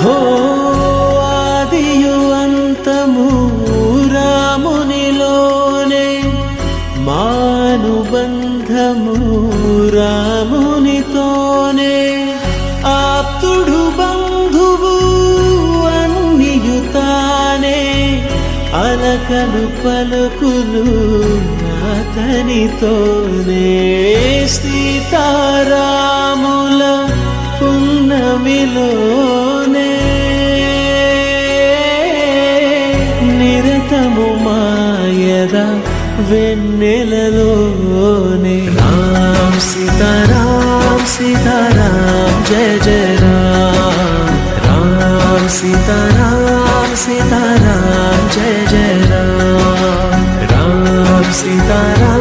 హో ఆదియు అంతము రామునిలోనే మానుబంధము రామునితోనే ఆప్తుడు బంధువు అన్నియుతానే అలకలు పలుకులు అతనితోనే సీతారాముల పున్నమిలో జీవితము మాయద వెన్నెలలోనే. రామ్ సీతారాం సీతారాం జయ జయ రామ్. రామ్ సీతారాం సీతారాం జయ జయ రామ్. రామ్ సీతారాం